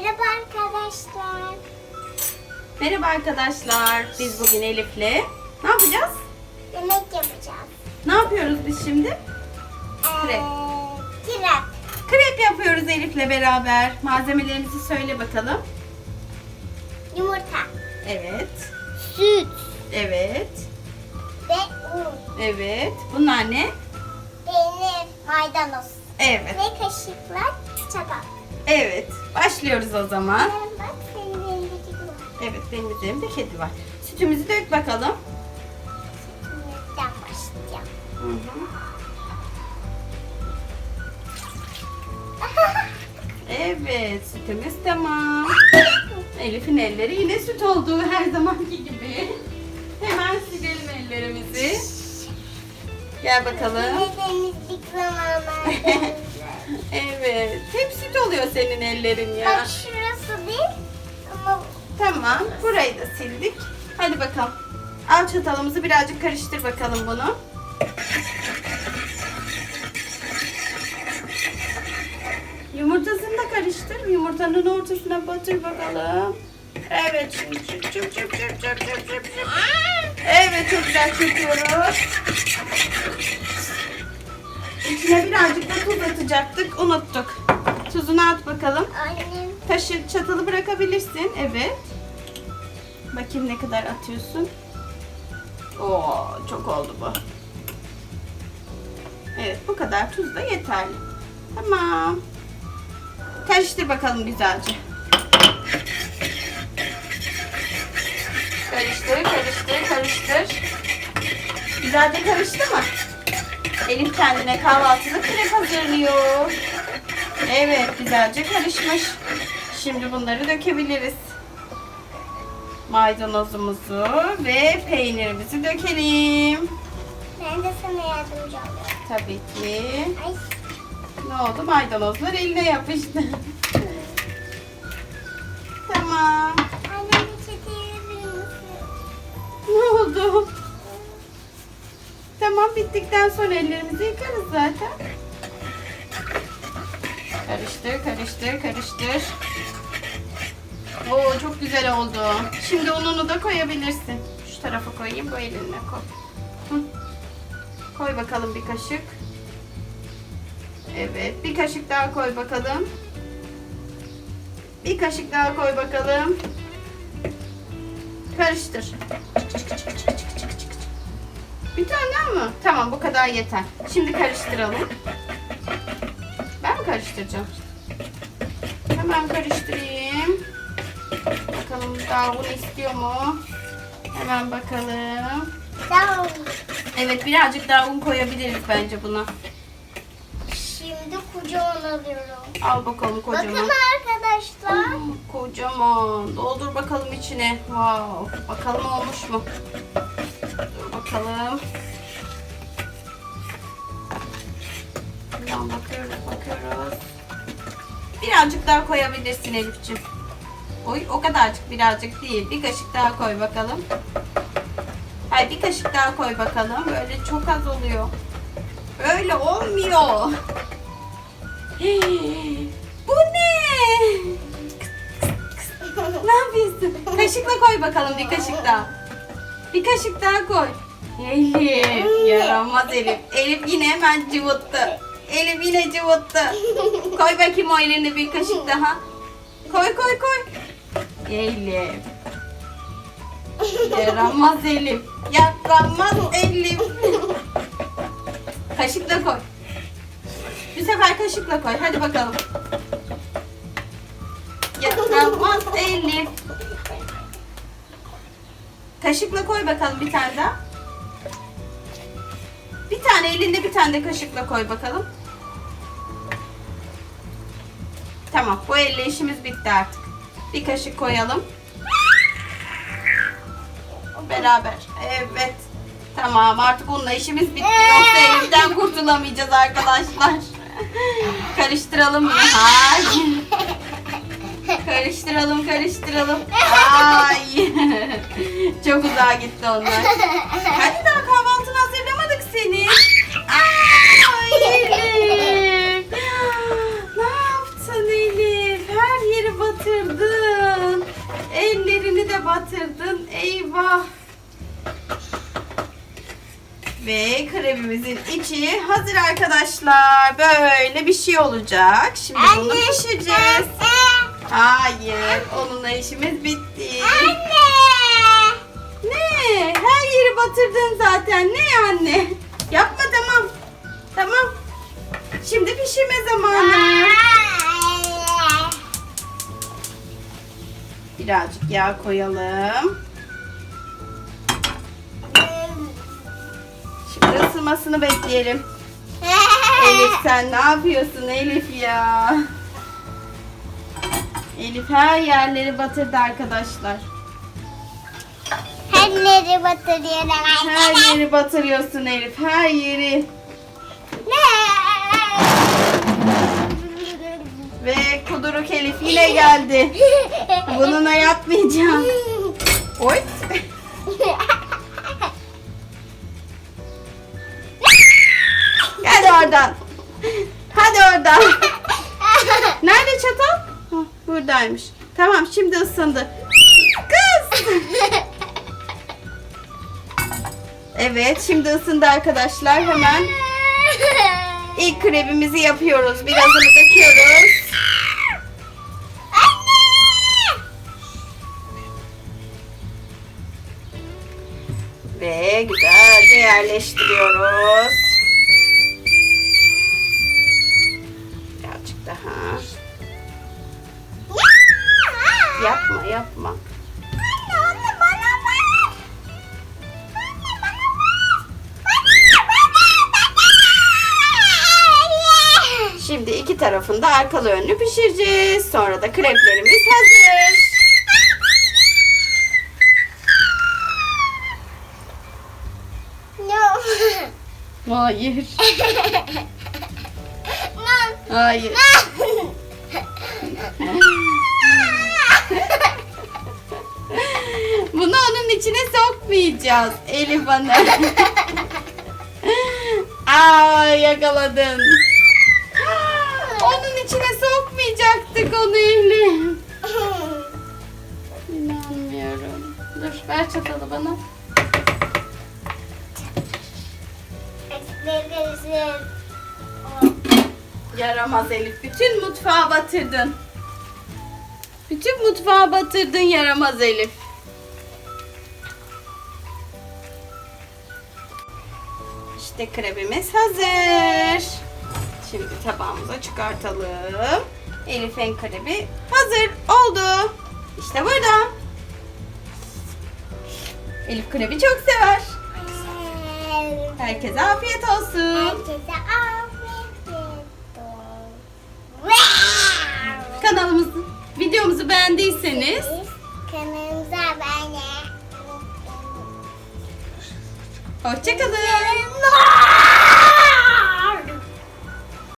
Merhaba arkadaşlar. Merhaba arkadaşlar. Biz bugün Elif'le ne yapacağız? Yemek yapacağız. Ne yapıyoruz biz şimdi? Krep. Ee, krep. Krep yapıyoruz Elif'le beraber. Malzemelerimizi söyle bakalım. Yumurta. Evet. Süt. Evet. Ve un. Evet. Bunlar ne? Peynir. Maydanoz. Evet. Ve kaşıklar çatal. Evet. Başlıyoruz o zaman. Bak senin elindeki bu. Evet benim üzerimde kedi var. Sütümüzü dök bakalım. Sütümüzden başlayacağım. Hı hı. Evet sütümüz tamam. Elif'in elleri yine süt oldu her zamanki gibi. Hemen silelim ellerimizi. Gel bakalım. Temizlik zamanı. Evet. Hepsi doluyor senin ellerin ya. Bak şurası değil ama... Tamam. Burayı da sildik. Hadi bakalım. Al çatalımızı birazcık karıştır bakalım bunu. Yumurtasını da karıştır. Yumurtanın ortasına batır bakalım. Evet şimdi çıp çıp çıp çıp çıp çıp çıp. Evet çok güzel çırpıyoruz. İçine birazcık da tuz atacaktık. Unuttuk. Tuzunu at bakalım. annem Taşı çatalı bırakabilirsin. Evet. Bakayım ne kadar atıyorsun. Oo, çok oldu bu. Evet, bu kadar tuz da yeterli. Tamam. Karıştır bakalım güzelce. Karıştır, karıştır, karıştır. Güzelce karıştı mı? Elif kendine kahvaltılık krep hazırlıyor. Evet, güzelce karışmış. Şimdi bunları dökebiliriz. Maydanozumuzu ve peynirimizi dökelim. ben de sana yardımcı oluyorum. Tabii ki. Ay Ne oldu? Maydanozlar eline yapıştı. tamam. annem verir misin? Ne oldu? Tamam bittikten sonra ellerimizi yıkarız zaten. Karıştır, karıştır, karıştır. Oo çok güzel oldu. Şimdi ununu da koyabilirsin. Şu tarafa koyayım, bu elinle koy. Koy bakalım bir kaşık. Evet, bir kaşık daha koy bakalım. Bir kaşık daha koy bakalım. Karıştır. Bir tane daha mı? Tamam bu kadar yeter. Şimdi karıştıralım. Ben mi karıştıracağım? Hemen karıştırayım. Bakalım daha un istiyor mu? Hemen bakalım. Evet birazcık daha un koyabiliriz bence buna. Şimdi kocaman alıyorum. Al bakalım kocaman. Bakın arkadaşlar. Kocaman. Doldur bakalım içine. Wow. Bakalım olmuş mu? Bakalım. Buradan bakıyoruz, bakıyoruz. Birazcık daha koyabilirsin Elif'ciğim. Oy, o kadarcık birazcık değil. Bir kaşık daha koy bakalım. Hayır bir kaşık daha koy bakalım. Böyle çok az oluyor. Böyle olmuyor. Bu ne? Ne yapıyorsun? Kaşıkla koy bakalım bir kaşık daha. Bir kaşık daha koy. Elif. Yaramaz Elif. Elif yine hemen cıvıttı. Elif yine cıvıttı. Koy bakayım o eline bir kaşık daha. Koy koy koy. Elif. Yaramaz Elif. Yaramaz Elif. Kaşıkla koy. Bir sefer kaşıkla koy. Hadi bakalım. Yaramaz Elif. Kaşıkla koy bakalım bir tane daha. Tane elinde bir tane de kaşıkla koy bakalım. Tamam bu elle işimiz bitti artık. Bir kaşık koyalım. Beraber. Evet. Tamam artık onunla işimiz bitti. Yoksa elimden kurtulamayacağız arkadaşlar. Karıştıralım? Hayır. Karıştıralım karıştıralım. Ay. Çok uzağa gitti onlar. Hadi daha kahvaltını hazırlamadık seni. Ay Elif. Ne yaptın Elif? Her yeri batırdın. Ellerini de batırdın. Eyvah. Ve kremimizin içi hazır arkadaşlar. Böyle bir şey olacak. Şimdi bunu pişireceğiz. Hayır, onunla işimiz bitti. Anne. Ne? Her yeri batırdın zaten. Ne anne? Yapma tamam. Tamam. Şimdi pişirme zamanı. Birazcık yağ koyalım. Şimdi ısınmasını bekleyelim. Elif sen ne yapıyorsun Elif ya? Elif her yerleri batırdı arkadaşlar. Elleri batırıyorum Her yeri batırıyorsun Elif. Her yeri. Kuduruk Elif yine geldi. Bununla yapmayacağım. Oy. Hadi oradan. Hadi oradan. Nerede çatal? Hah, buradaymış. Tamam şimdi ısındı. Kız. Evet şimdi ısındı arkadaşlar. Hemen ilk kremimizi yapıyoruz. Birazını döküyoruz. Ve güzelce yerleştiriyoruz. Birazcık daha. Yapma yapma. Şimdi iki tarafında arkalı önlü pişireceğiz. Sonra da kreplerimiz hazır. Hayır. Hayır. Bunu onun içine sokmayacağız Elif Hanım. Aa yakaladın. Onun içine sokmayacaktık onu Elif. İnanmıyorum. Dur ver çatalı bana. Yaramaz Elif. Bütün mutfağı batırdın. Bütün mutfağı batırdın yaramaz Elif. İşte kremimiz hazır. Şimdi tabağımıza çıkartalım. Elif'in krebi hazır oldu. İşte burada. Elif krebi çok sever. Herkese afiyet olsun. Herkese afiyet olsun. Kanalımızı, videomuzu beğendiyseniz Kanalımıza abone hoşçakalın.